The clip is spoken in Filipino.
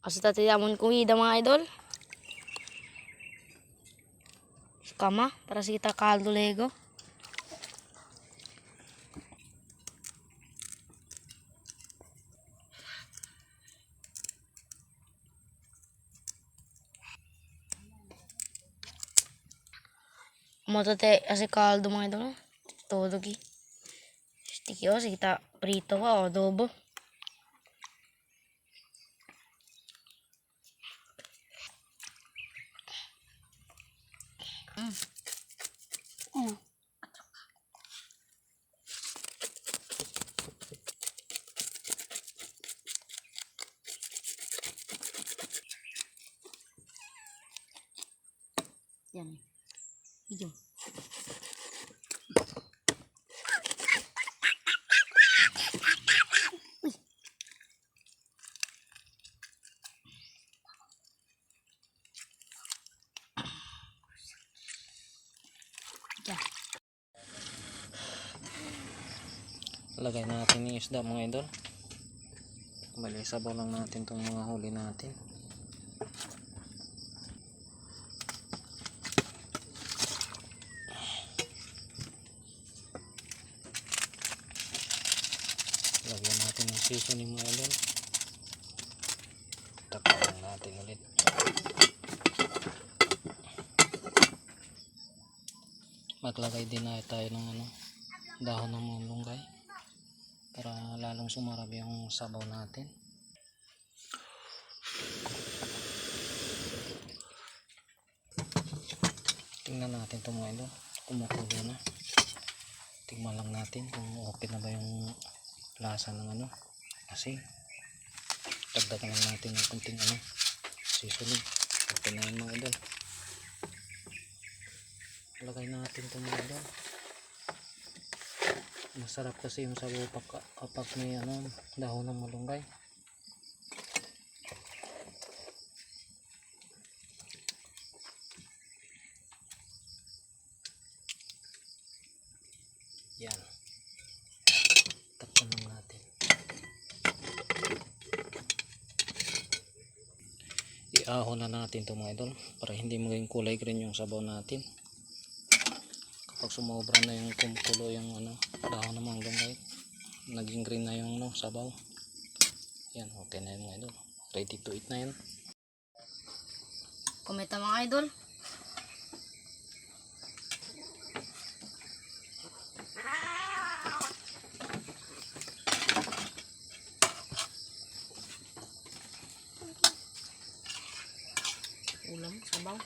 Asa tati damon kumida mga idol. Kama, para sa kita kaldo lego. Mo tati asa kaldo mga idol. Todo gi. Sticky o, sa kita prito o adobo. Ano? Yan. Video. Lagay natin yung isda mga idol. Bali, sabaw lang natin itong mga huli natin. Natin ng seasoning. Takpan lang natin ulit. Maglagay din na tayo ng ano, dahon ng malunggay para lalong sumarap yung sabaw natin. Tingnan natin ito mga ilo. Kumukulo na. Tingnan lang natin kung okay na ba yung lasa ng ano. Kasi dagdagan natin ng kunting ano seasoning. Okay na yun mga idol. Lagay natin ito mga idol masarap kasi yung sabaw pag, kapag may ano, dahon ng malunggay yan takpan lang natin iahon na natin ito mga idol para hindi maging kulay green yung sabaw natin. Kapag sumobra na yung kumukulo yung ano dahon ng malunggay naging green na yung ano, sabaw. Yan okay na yun mga idol. Ready to eat na yun Komenta mga idol. Ulam, sabaw.